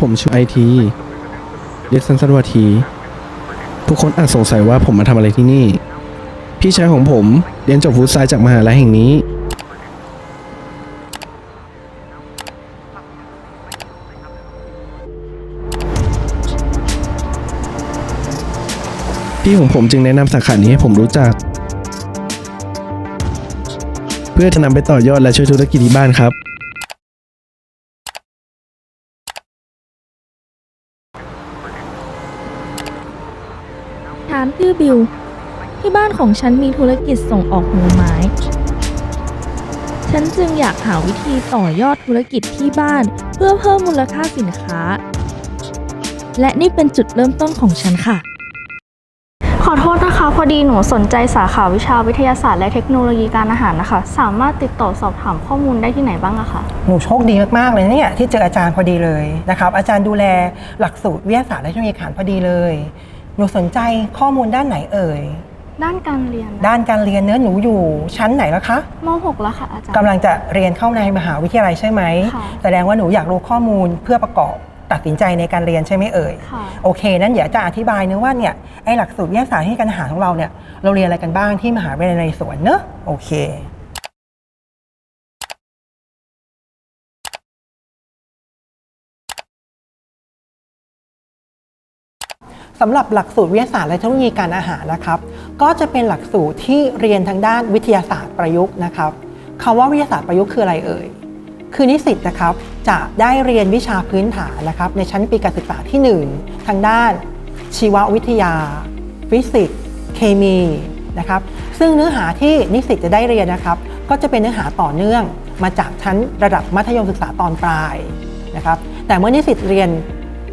ผมชื่อไอทีเรียกสั้นๆว่าที ทุกคนอาจสงสัยว่าผมมาทำอะไรที่นี่ พี่ชายของผมเรียนจบฟุตไซด์จากมหาลัยแห่งนี้ พี่ของผมจึงแนะนำสาขานี้ให้ผมรู้จัก พื่อจะนำไปต่อยอดและช่วยธุรกิจที่บ้านครับฉันชื่อบิว ที่บ้านของฉันมีธุรกิจส่งออกหัวไม้ ฉันจึงอยากหาวิธีต่อยอดธุรกิจที่บ้านเพื่อเพิ่มมูลค่าสินค้า และนี่เป็นจุดเริ่มต้นของฉันค่ะ ขอโทษนะคะ พอดีหนูสนใจสาขาวิชาวิทยาศาสตร์และเทคโนโลยีการอาหารนะคะ สามารถติดต่อสอบถามข้อมูลได้ที่ไหนบ้างอะคะหนูโชคดีมากๆเลยนะเนี่ยที่เจออาจารย์พอดีเลยนะครับอาจารย์ดูแลหลักสูตรวิทยาศาสตร์และเทคโนโลยีอาหารพอดีเลย หนูสนใจข้อมูลด้านไหนเอ่ยด้านการเรียนด้านการเรียนเนื้อะหนูอยู่ชั้นไหนแล้วคะม .6 แล้วค่ะอาจารย์กำลังจะเรียนเข้าในมหาวิทยาลัยใช่ไหมค่ะแสดงว่าหนูอยากรู้ข้อมูลเพื่อประกอบ ตัดสินใจในการเรียนใช่ไหมเอ่ย ค่ะ โอเค นั้นเดี๋ยวจะอธิบายเนื้อะว่าเนี่ยไอหลักสูตรวิทยาศาสตร์ที่การอาหารของเราเนี่ยเราเรียนอะไรกันบ้างที่มหาวิทยาลัยนเรศวรเนอะโอเค สำหรับหลักสูตรวิทยาศาสตร์และเทคโนโลยีการอาหารนะครับ ก็จะเป็นหลักสูตรที่เรียนทางด้านวิทยาศาสตร์ประยุกต์นะครับคำว่าวิทยาศาสตร์ประยุกต์คืออะไรเอ่ย คือนิสิตนะครับจะได้เรียนวิชาพื้นฐานนะครับในชั้นปีการศึกษาที่ 1 ทางด้านชีววิทยา ฟิสิกส์ เคมีนะครับซึ่งเนื้อหาที่นิสิตจะได้เรียนนะครับ ก็จะเป็นเนื้อหาต่อเนื่องมาจากชั้นระดับมัธยมศึกษาตอนปลายนะครับแต่เมื่อนิสิตเรียน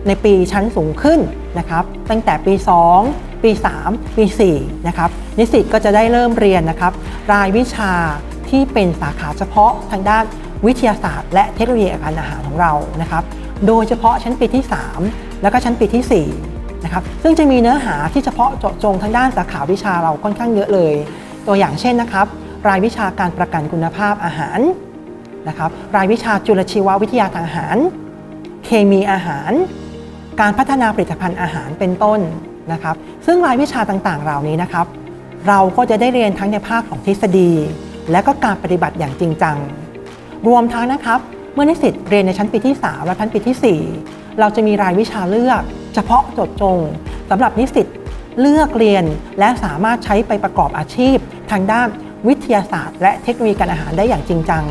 ในปีชั้นสูงขึ้นนะครับตั้งแต่ปี 2 ปี 3 ปี4นะครับนิสิตก็จะได้เริ่มเรียนนะครับรายวิชาที่เป็นสาขาเฉพาะทางด้าน วิทยาศาสตร์และเทคโนโลยีการอาหารของเรานะครับ โดยเฉพาะชั้นปีที่ 3 แล้วก็ชั้นปีที่4นะครับ ซึ่งจะมีเนื้อหาที่เฉพาะเจาะจงทางด้านสาขาวิชาเราค่อนข้างเยอะเลย ตัวอย่างเช่นนะครับ รายวิชาการประกันคุณภาพอาหารนะครับ รายวิชาจุลชีววิทยาทางอาหาร เคมีอาหาร การพัฒนาผลิตภัณฑ์อาหารเป็นต้นนะครับ ซึ่งรายวิชาต่างๆ เหล่านี้นะครับ เราก็จะได้เรียนทั้งในภาคของทฤษฎี และก็การปฏิบัติอย่างจริงจัง รวมทั้งนะครับเมื่อนิสิตเรียนในชั้นปีที่ 3 และชั้นปีที่ 4 เราจะมีรายวิชาเลือก เฉพาะจทย์จงสำหรับนิสิตเลือกเรียนและสามารถใช้ไปประกอบอาชีพ ทางด้านวิทยาศาสตร์ และเทคโนโลยีการอาหารได้อย่างจริงจัง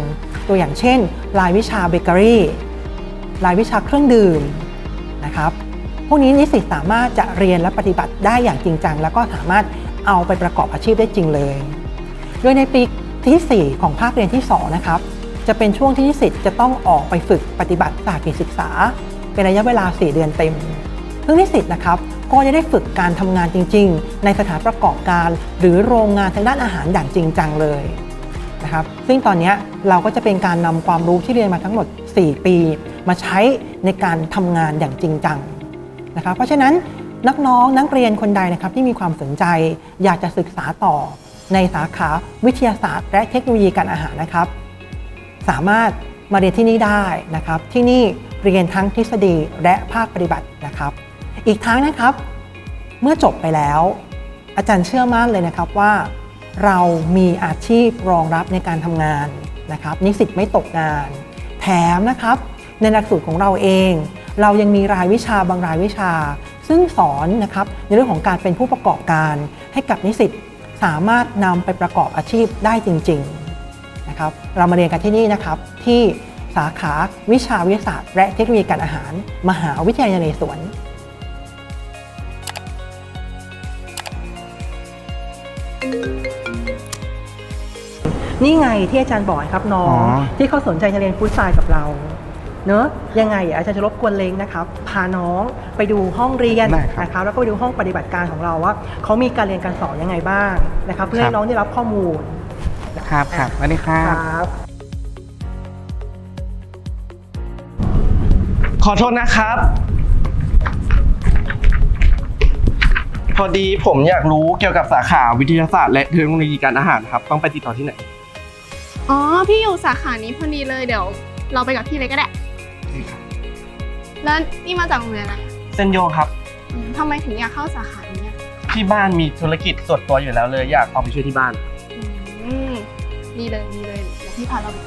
ตัวอย่างเช่น รายวิชาเบเกอรี่รายวิชาเครื่องดื่มนะครับพวกนี้นิสิตสามารถจะเรียนและปฏิบัติได้อย่างจริงจัง แล้วก็สามารถเอาไปประกอบอาชีพได้จริงเลย โดยในปีที่ 4 ของภาคเรียนที่ 2 นะครับ จะเป็นช่วงที่นิสิตจะต้องออกไปฝึกปฏิบัติสากิจศึกษา เป็นระยะเวลา 4 เดือนเต็ม ซึ่งนิสิตนะครับก็จะได้ฝึกการทำงานจริง ๆ ในสถานประกอบการ หรือโรงงานทางด้านอาหารอย่างจริงจังเลยนะครับ ซึ่งตอนนี้เราก็จะเป็นการนำความรู้ที่เรียนมาทั้งหมด 4 ปี มาใช้ในการทำงานอย่างจริงจังนะครับ เพราะฉะนั้นนักน้องนักเรียนคนใดนะครับที่มีความสนใจ อยากจะศึกษาต่อในสาขาวิทยาศาสตร์ และเทคโนโลยีการอาหารนะครับ สามารถมาเรียนที่นี่ได้นะครับ ที่นี่เรียนทั้งทฤษฎีและภาคปฏิบัตินะครับ อีกทั้งนะครับ เมื่อจบไปแล้ว อาจารย์เชื่อมั่นเลยนะครับว่า เรามีอาชีพรองรับในการทำงานนะครับ นิสิตไม่ตกงาน แถมนะครับ ในหลักสูตรของเราเอง เรายังมีรายวิชาบางรายวิชา ซึ่งสอนนะครับในเรื่องของการเป็นผู้ประกอบการ ให้กับนิสิตสามารถนำไปประกอบอาชีพได้จริง ๆ นะครับเรามาเรียนกันที่นี่นะครับที่สาขาวิชาวิทยาศาสตร์ และเทคโนโลยีการอาหาร มหาวิทยาลัยนเรศวรนี่ไงที่อาจารย์บอกครับน้องอ๋อที่เขาสนใจจะเรียนฟู้ดไซน์กับเรา เนอะยังไงเดี๋ยวอาจารย์จะรบกวนเล้งนะครับพาน้องไปดูห้องเรียนได้ครับนะครับแล้วก็ไปดูห้องปฏิบัติการของเราว่าเขามีการเรียนการสอนยังไงบ้างนะครับ เพื่อครัให้บน้องได้รับข้อมูล ครับครับสวัสดีครับครับ ขอโทษนะครับ พอดีผมอยากรู้เกี่ยวกับสาขาวิทยาศาสตร์และเทคโนโลยีการอาหารครับ ต้องไปติดต่อที่ไหน อ๋อ พี่อยู่สาขานี้พอดีเลยเดี๋ยว เราไปกับพี่เลยก็ได้ แล้วนี่มาจากโรงเรียนอะไรเซนโยครับ อืมทำไมถึงอยากเข้าสาขานี้อะที่บ้านมีธุรกิจส่วนตัวอยู่แล้วเลย อยากเอาไปช่วยที่บ้านอืม ดีเลยดีเลยเดี๋ยวพี่พาเราไป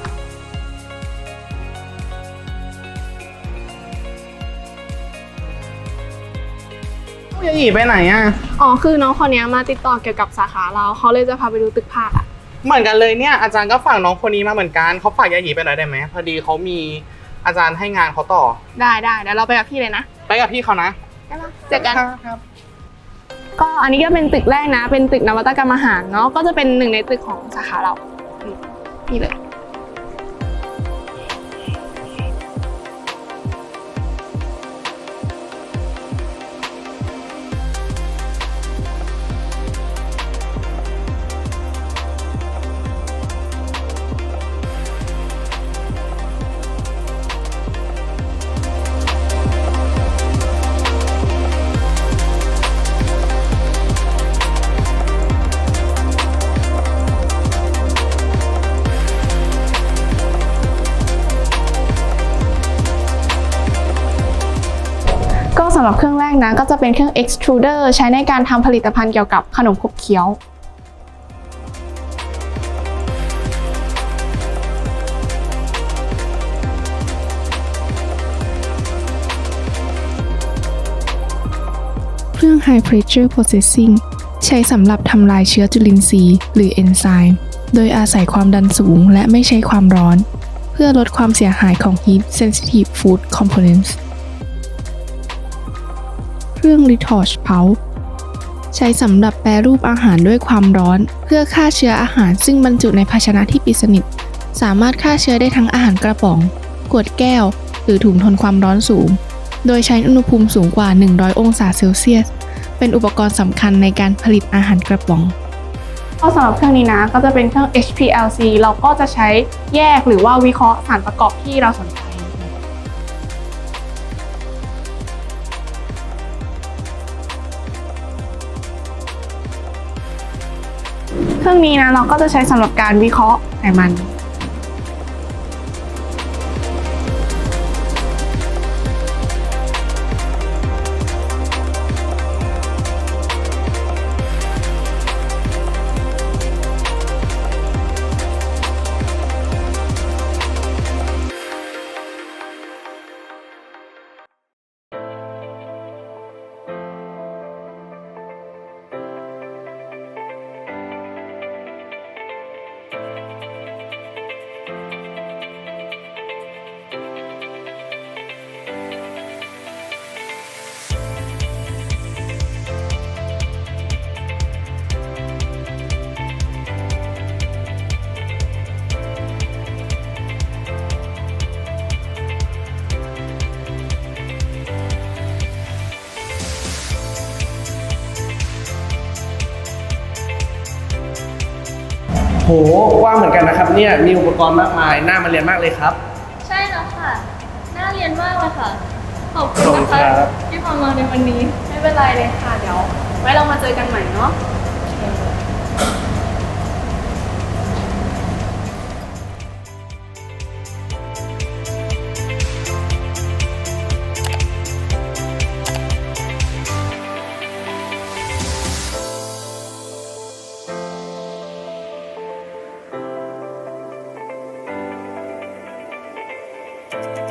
จะหยีไปไหนอะ อ๋อ คือน้องคนเนี้ยมาติดต่อเกี่ยวกับสาขาเรา เขาเลยจะพาไปดูตึกภาคอะเหมือนกันเลยเนี่ย อาจารย์ก็ฝากน้องคนนี้มาเหมือนกัน เขาฝากยาหยีไปหน่อยได้ไหม พอดีเขามีอาจารย์ให้งานเขาต่อ ได้ได้เดี๋ยวเราไปกับพี่เลยนะ ไปกับพี่เขานะเจอกันครับ ก็อันนี้ก็เป็นตึกแรกนะ เป็นตึกนวัตกรรมอาหารเนาะ ก็จะเป็นหนึ่งในตึกของสาขาเราอืม นี่เลยำหรับเครื่องแรกนะก็จะเป็นเครื่อง extruder ใช้ในการทำผลิตภัณฑ์เกี่ยวกับขนมขบเคี้ยวเครื่อง High Pressure Processing ใช้สำหรับทำลายเชื้อจุลินทรีย์ หรือเอนไซม์ โดยอาศัยความดันสูงและไม่ใช้ความร้อน เพื่อลดความเสียหายของ Heat Sensitive Food Components เครื่อง Retouch Pulp ใช้สำหรับแปรรูปอาหารด้วยความร้อน เพื่อฆ่าเชื้ออาหารซึ่งบรรจุในภาชนะที่ปิดสนิท สามารถฆ่าเชื้อได้ทั้งอาหารกระป๋อง ขวดแก้ว หรือถุงทนความร้อนสูง โดยใช้อุณหภูมิสูงกว่า 100 องศาเซลเซียส เป็นอุปกรณ์สำคัญในการผลิตอาหารกระป๋องก็สำหรับเครื่องนี้นะก็จะเป็นเครื่อง HPLC เราก็จะใช้แยกหรือว่าวิเคราะห์สารประกอบที่เราสนใจ รื่องนี้นะเราก็จะใช้สำหรับการวิเคราะห์ไขมัน โหกว้างเหมือนกันนะครับเนี่ยมีอุปกรณ์มากมายน่ามาเรียนมากเลยครับ ใช่แล้วค่ะ น่าเรียนมากเลยค่ะ ขอบคุณขอบคุณนะครัคะบ ที่พามาในวันนี้ ไม่เป็นไรเลยค่ะ เดี๋ยว ไว้เรามาเจอกันใหม่เนาะ Bye.